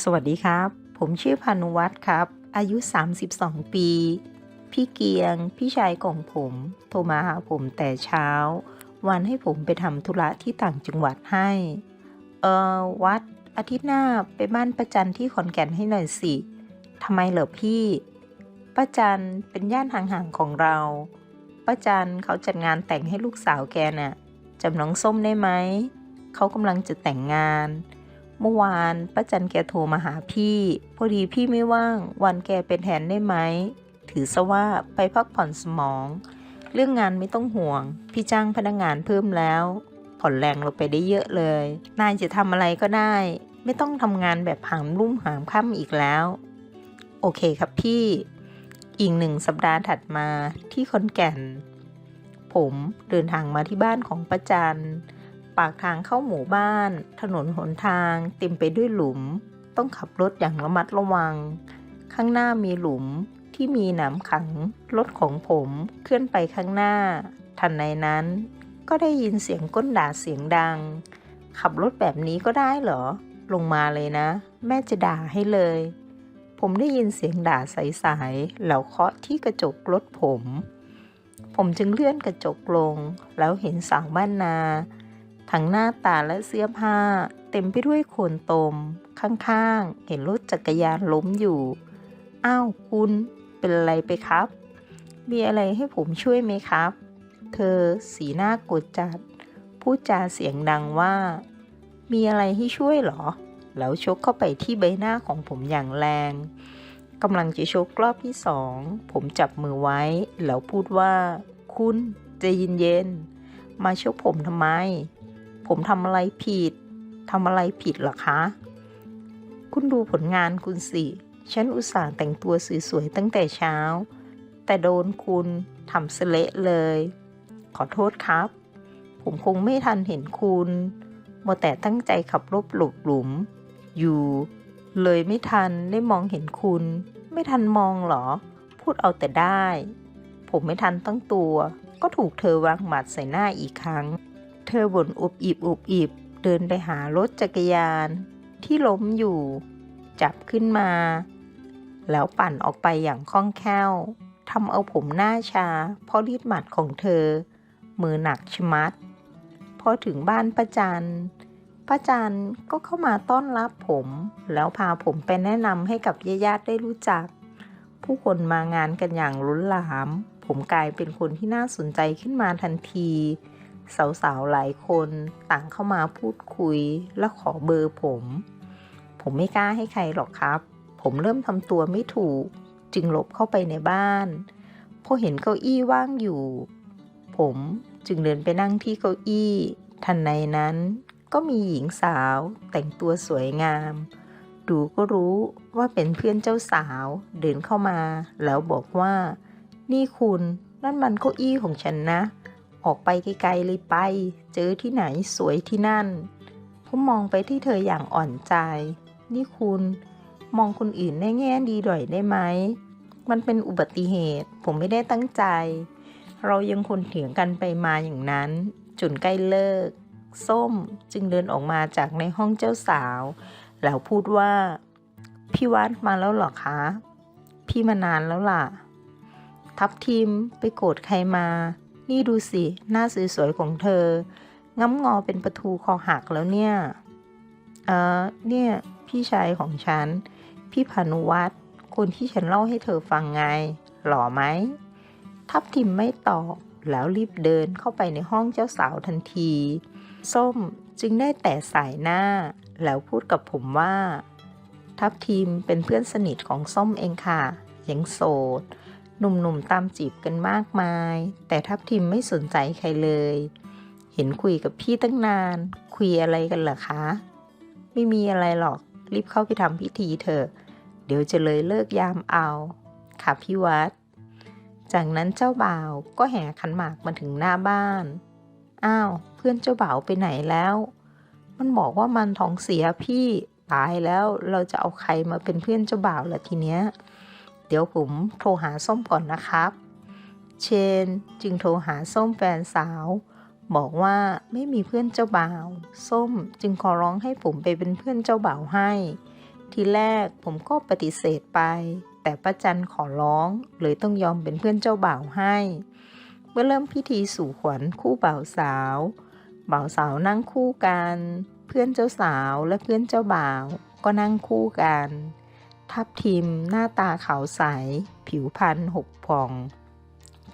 สวัสดีครับ ผมชื่อพานุวัฒน์ครับ อายุ 32 ปี พี่เกียง พี่ชายของผม โทรมาหาผมแต่เช้า วันให้ผมไปทำธุระที่ต่างจังหวัดให้ เออวัด อาทิตย์หน้าไปบ้านประจันที่ขอนแก่นให้หน่อยสิทำไมเหรอพี่ป้าจันเป็นญาติห่างๆของเราป้าจันเขาจัดงานแต่งให้ลูกสาวแกน่ะจำน้องส้มได้ไหม เขากำลังจะแต่งงาน เมื่อวานป้าจันแกโทรมาหาพี่ พอดีพี่ไม่ว่างวันแกเป็นแทนได้ไหม ถือซะว่าไปพักผ่อนสมอง เรื่องงานไม่ต้องห่วง พี่จ้างพนักงานเพิ่มแล้ว ผ่อนแรงเราไปได้เยอะเลย นายจะทำอะไรก็ได้ ไม่ต้องทำงานแบบหามรุ่มหามค่ำอีกแล้ว โอเคครับพี่ อีกหนึ่งสัปดาห์ถัดมาที่ขอนแก่น ผมเดินทางมาที่บ้านของป้าจัน ปากทางเข้าหมู่บ้าน ถนนหนทางเต็มไปด้วยหลุม ต้องขับรถอย่างระมัดระวัง ข้างหน้ามีหลุมที่มีหนามขัง รถของผมเคลื่อนไปข้างหน้า ทันในนั้น ก็ได้ยินเสียงก้นด่าเสียงดัง ขับรถแบบนี้ก็ได้เหรอ ลงมาเลยนะ แม่จะด่าให้เลย ผมได้ยินเสียงด่าใสๆแล้วเคาะที่กระจกรถผม ผมจึงเลื่อนกระจกลง แล้วเห็นสาวบ้านนา ทั้งหน้าตาและเสื้อผ้า เต็มไปด้วยโคลนตม ข้างๆ เห็นรถจักรยานล้มอยู่ อ้าวคุณเป็นอะไรไปครับ มีอะไรให้ผมช่วยไหมครับ เธอสีหน้ากดจัด พูดจาเสียงดังว่า มีอะไรให้ช่วยเหรอ แล้วชกเข้าไปที่ใบหน้าของผมอย่างแรงกำลังจะชกรอบที่สอง ผมจับมือไว้ แล้วพูดว่า คุณใจเย็นๆ มาชกผมทำไม ผมทำอะไรผิดทำอะไรผิดหรอคะ คุณดูผลงานคุณสิ ฉันอุตส่าห์แต่งตัวสวยๆตั้งแต่เช้า แต่โดนคุณทำเสเละเลย ขอโทษครับ ผมคงไม่ทันเห็นคุณมัวแต่ตั้งใจขับรถหลบหลุม อยู่ เลยไม่ทันได้มองเห็นคุณ ไม่ทันมองเหรอ พูดเอาแต่ได้ ผมไม่ทันตั้งตัว ก็ถูกเธอวางหมัดใส่หน้าอีกครั้ง เธอบ่นอุบอิบอุบอิบ เดินไปหารถจักรยาน ที่ล้มอยู่ จับขึ้นมา แล้วปั่นออกไปอย่างคล่องแคล่วทำเอาผมหน้าชา เพราะรีดหมัดของเธอ มือหนักชมัด พอถึงบ้านป้าจันป้าจันก็เข้ามาต้อนรับผม แล้วพาผมไปแนะนำให้กับญาติๆได้รู้จัก ผู้คนมางานกันอย่างล้นหลาม ผมกลายเป็นคนที่น่าสนใจขึ้นมาทันที สาวๆหลายคนต่างเข้ามาพูดคุยและขอเบอร์ผม ผมไม่กล้าให้ใครหรอกครับ ผมเริ่มทำตัวไม่ถูก จึงหลบเข้าไปในบ้าน พอเห็นเก้าอี้ว่างอยู่ ผมจึงเดินไปนั่งที่เก้าอี้ ทันในนั้นก็มีหญิงสาวแต่งตัวสวยงาม ดูก็รู้ว่าเป็นเพื่อนเจ้าสาว เดินเข้ามา แล้วบอกว่า นี่คุณนั่นมันเก้าอี้ของฉันนะ ออกไปไกลๆเลยไป เจอที่ไหนสวยที่นั่น ผมมองไปที่เธออย่างอ่อนใจ นี่คุณ มองคนอื่นในแง่ดีหน่อยได้ไหม มันเป็นอุบัติเหตุ ผมไม่ได้ตั้งใจ เรายังคนเถียงกันไปมาอย่างนั้น จุนใกล้เลิก ส้มจึงเดินออกมาจากในห้องเจ้าสาว แล้วพูดว่า พี่วัดมาแล้วหรอคะ พี่มานานแล้วล่ะ ทับทิมไปโกรธใครมา นี่ดูสิ หน้าสวยๆของเธอง้ำงอเป็นประตูคอหักแล้วเนี่ย เออเนี่ย พี่ชายของฉัน พี่พานุวัฒน์คนที่ฉันเล่าให้เธอฟังไง หล่อไหม ทับทิมไม่ตอบแล้วรีบเดินเข้าไปในห้องเจ้าสาวทันที ส้มจึงได้แต่สายหน้า แล้วพูดกับผมว่า ทับทิมเป็นเพื่อนสนิทของส้มเองค่ะยังโสด หนุ่มๆตามจีบกันมากมาย แต่ทับทิมไม่สนใจใครเลย เห็นคุยกับพี่ตั้งนาน คุยอะไรกันเหรอคะ ไม่มีอะไรหรอก รีบเข้าไปทำพิธีเถอะ เดี๋ยวจะเลยเลิกยามเอา ค่ะพี่วัด จากนั้นเจ้าบ่าวก็แห่ขันหมากมาถึงหน้าบ้าน อ้าว เพื่อนเจ้าบ่าวไปไหนแล้ว มันบอกว่ามันท้องเสียพี่ ตายแล้วเราจะเอาใครมาเป็นเพื่อนเจ้าบ่าวล่ะทีเนี้ย เดี๋ยวผมโทรหาส้มก่อนนะครับ เชนจึงโทรหาส้มแฟนสาว บอกว่าไม่มีเพื่อนเจ้าบ่าว ส้มจึงขอร้องให้ผมไปเป็นเพื่อนเจ้าบ่าวให้ ทีแรกผมก็ปฏิเสธไป แต่ป้าจันขอร้องเลยต้องยอมเป็นเพื่อนเจ้าบ่าวให้ เมื่อเริ่มพิธีสู่ขวัญคู่บ่าวสาว บ่าวสาวนั่งคู่กัน เพื่อนเจ้าสาวและเพื่อนเจ้าบ่าวก็นั่งคู่กัน ทับทิม หน้าตาขาวใส ผิวพรรณหกผ่อง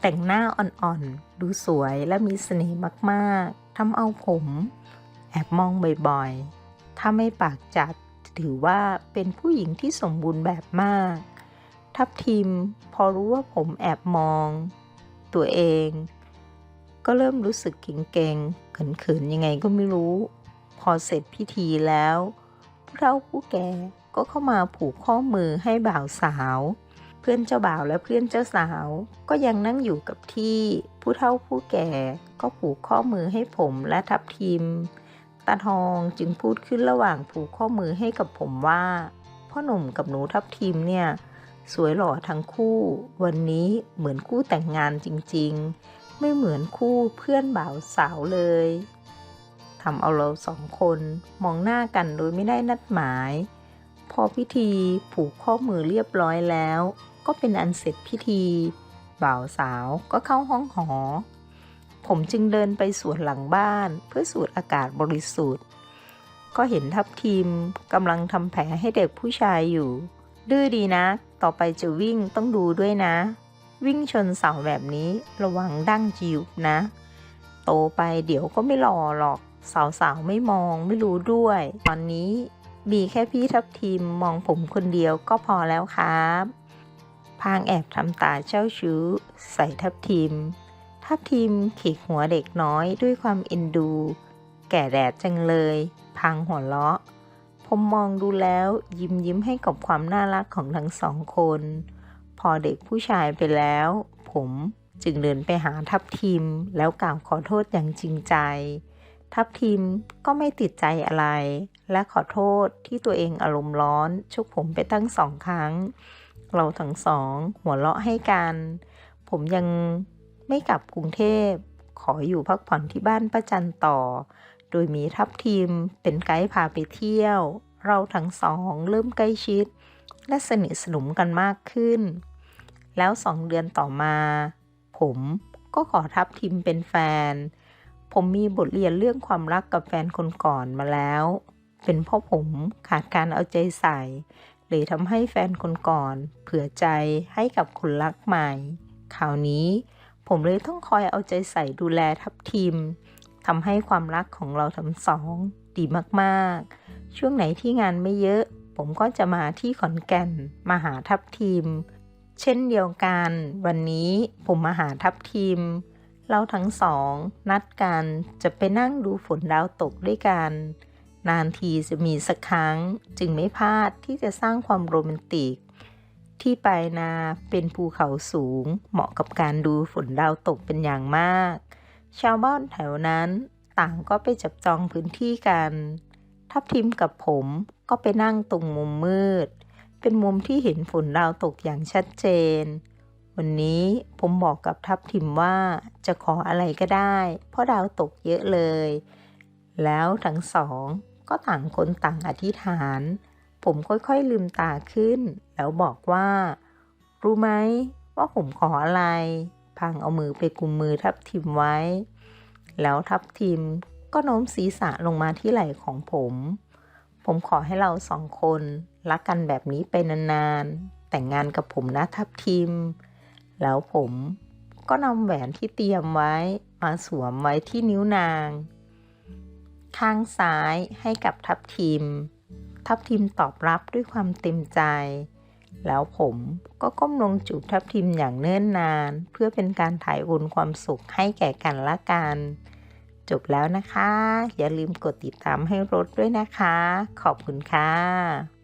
แต่งหน้าอ่อนๆ ดูสวยและมีเสน่ห์มากๆทำเอาผม แอบมองบ่อยๆ ถ้าไม่ปากจัดถือว่าเป็นผู้หญิงที่สมบูรณ์แบบมาก ทับทิมพอรู้ว่าผมแอบมอง ตัวเอง ก็เริ่มรู้สึกเก่งๆเขินๆยังไงก็ไม่รู้ พอเสร็จพิธีแล้วผู้เฒ่าผู้แก่ ก็เข้ามาผูกข้อมือให้บ่าวสาว เพื่อนเจ้าบ่าวและเพื่อนเจ้าสาว ก็ยังนั่งอยู่กับที่ ผู้เฒ่าผู้แก่ก็ผูกข้อมือให้ผมและทับทิม ตาทองจึงพูดขึ้นระหว่างผูกข้อมือให้กับผมว่า พ่อหนุ่มกับหนูทับทิมเนี่ยสวยหล่อทั้งคู่ วันนี้เหมือนคู่แต่งงานจริงๆ ไม่เหมือนคู่เพื่อนบ่าวสาวเลยทำเอาเราสองคนมองหน้ากันโดยไม่ได้นัดหมาย พอพิธีผูกข้อมือเรียบร้อยแล้ว ก็เป็นอันเสร็จพิธี บ่าวสาวก็เข้าห้องหอ ผมจึงเดินไปสวนหลังบ้านเพื่อสูดอากาศบริสุทธิ์ ก็เห็นทับทิมกำลังทำแผลให้เด็กผู้ชายอยู่ ดื้อดีนะ ต่อไปจะวิ่งต้องดูด้วยนะ วิ่งชนเสาแบบนี้ระวังดั้งจิวนะ โตไปเดี๋ยวก็ไม่หล่อหรอกสาวๆไม่มองไม่รู้ด้วย ตอนนี้ มีแค่พี่ทับทิมมองผมคนเดียวก็พอแล้วครับพางแอบทำตาเจ้าชู้ ใส่ทับทิมทับทิมขีกหัวเด็กน้อยด้วยความเอ็นดู แก่แดดจังเลย พังหัวเราะ ผมมองดูแล้วยิ้มยิ้มให้กับความน่ารักของทั้งสองคน พอเด็กผู้ชายไปแล้ว ผมจึงเดินไปหาทับทิมแล้วกล่าวขอโทษอย่างจริงใจ ทับทิมก็ไม่ติดใจอะไร และขอโทษที่ตัวเองอารมณ์ร้อนชุกผมไปตั้งสองครั้ง เราทั้งสองหัวเราะให้กัน ผมยังไม่กลับกรุงเทพ ขออยู่พักผ่อนที่บ้านป้าจันต่อ โดยมีทัพทีมเป็นไกด์พาไปเที่ยว เราทั้งสองเริ่มใกล้ชิด และสนิทสนมกันมากขึ้น แล้วสองเดือนต่อมา ผมก็ขอทับทิมเป็นแฟน ผมมีบทเรียนเรื่องความรักกับแฟนคนก่อนมาแล้ว เป็นเพราะผมขาดการเอาใจใส่เลยทำให้แฟนคนก่อน เผื่อใจให้กับคนรักใหม่คราวนี้ ผมเลยต้องคอยเอาใจใส่ดูแลทับทิมทำให้ความรักของเราทั้งสอง ดีมากๆ ช่วงไหนที่งานไม่เยอะ ผมก็จะมาที่ขอนแก่นมาหาทับทิมเช่นเดียวกัน วันนี้ผมมาหาทับทิม เราทั้งสอง นัดกันจะไปนั่งดูฝนดาวตกด้วยกัน นานทีจะมีสักครั้งจึงไม่พลาดที่จะสร้างความโรแมนติก ที่ปลายนาเป็นภูเขาสูง เหมาะกับการดูฝนดาวตกเป็นอย่างมาก ชาวบ้านแถวนั้นต่างก็ไปจับจองพื้นที่กัน ทับทิมกับผมก็ไปนั่งตรงมุมมืด เป็นมุมที่เห็นฝนดาวตกอย่างชัดเจน วันนี้ผมบอกกับทับทิมว่าจะขออะไรก็ได้ เพราะดาวตกเยอะเลย แล้วทั้งสองก็ต่างคนต่างอธิษฐาน ผมค่อยๆลืมตาขึ้น แล้วบอกว่า รู้ไหมว่าผมขออะไร พังเอามือไปกุมมือทับทิมไว้ แล้วทับทิมก็โน้มศีรษะลงมาที่ไหล่ของผม ผมขอให้เราสองคน รักกันแบบนี้ไปนานๆ แต่งงานกับผมนะทับทิม แล้วผมก็นำแหวนที่เตรียมไว้มาสวมไว้ที่นิ้วนาง ข้างซ้ายให้กับทับทิมทับทิมตอบรับด้วยความเต็มใจ แล้วผมก็ก้มลงจูบทับทิมอย่างเนิ่นนาน เพื่อเป็นการถ่ายโอนความสุขให้แก่กันและกัน จบแล้วนะคะ อย่าลืมกดติดตามให้รถด้วยนะคะ ขอบคุณค่ะ